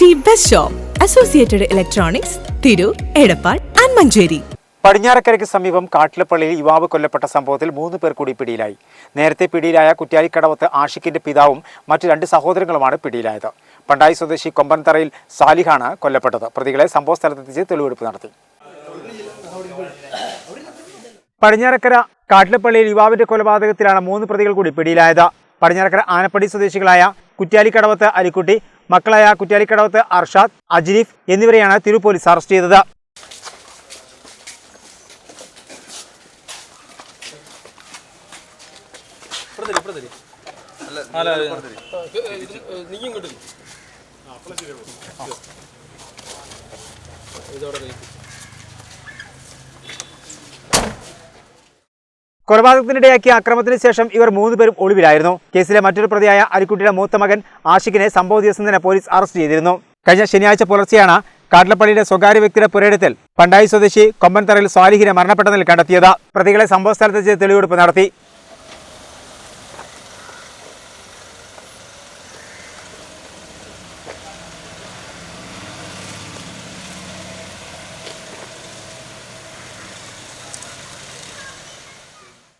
Quality best shop associated electronics Thiru Edappal and Manjeri. പടിഞ്ഞാറക്കരയ്ക്ക് സമീപം കാട്ടിലപ്പള്ളിയിൽ യുവാവ് കൊല്ലപ്പെട്ട സംഭവത്തിൽ മൂന്ന് പേർ കൂടി പിടിയിലായി. നേരത്തെ പിടിയിലായ കുറ്റ്യാലിക്കടവത്ത് ആഷിഖിന്റെ പിതാവും മറ്റു രണ്ട് സഹോദരങ്ങളുമാണ് പിടിയിലായത്. പണ്ടായി സ്വദേശി കൊമ്പൻതറയിൽ സാലിഹാണ് കൊല്ലപ്പെട്ടത്. പ്രതികളെ സംഭവ സ്ഥലത്തെത്തിച്ച് തെളിവെടുപ്പ് നടത്തി. പടിഞ്ഞാറക്കര കാട്ടിലപ്പള്ളിയിൽ യുവാവിന്റെ കൊലപാതകത്തിലാണ് മൂന്ന് പ്രതികൾ കൂടി പിടിയിലായത്. പടിഞ്ഞാറക്കര ആനപ്പടി സ്വദേശികളായ കുറ്റ്യാലിക്കടവത്ത് അലിക്കുട്ടി മക്കളായ കുറ്റ്യാലിക്കടവത്ത് അർഷാദ് അജ്രീഫ് എന്നിവരെയാണ് തിരു പോലീസ് അറസ്റ്റ് ചെയ്തത്. കൊലപാതകത്തിനിടയാക്കിയ അക്രമത്തിന് ശേഷം ഇവർ മൂന്നുപേരും ഒളിവിലായിരുന്നു. കേസിലെ മറ്റൊരു പ്രതിയായ അരിക്കുട്ടിയുടെ മൂത്ത മകൻ ആഷിഖിനെ സംഭവ ദിവസം തന്നെ പോലീസ് അറസ്റ്റ് ചെയ്തിരുന്നു. കഴിഞ്ഞ ശനിയാഴ്ച പുലർച്ചെയാണ് കാട്ടിലപ്പള്ളിയുടെ സ്വകാര്യ വ്യക്തിയുടെ പുരയിടത്തിൽ പണ്ടായി സ്വദേശി കൊമ്പൻതറയിൽ സ്വാലിഹിനെ മരണപ്പെട്ട നിലയിൽ കണ്ടെത്തിയത്. പ്രതികളെ സംഭവ സ്ഥലത്ത് തെളിവെടുപ്പ് നടത്തി.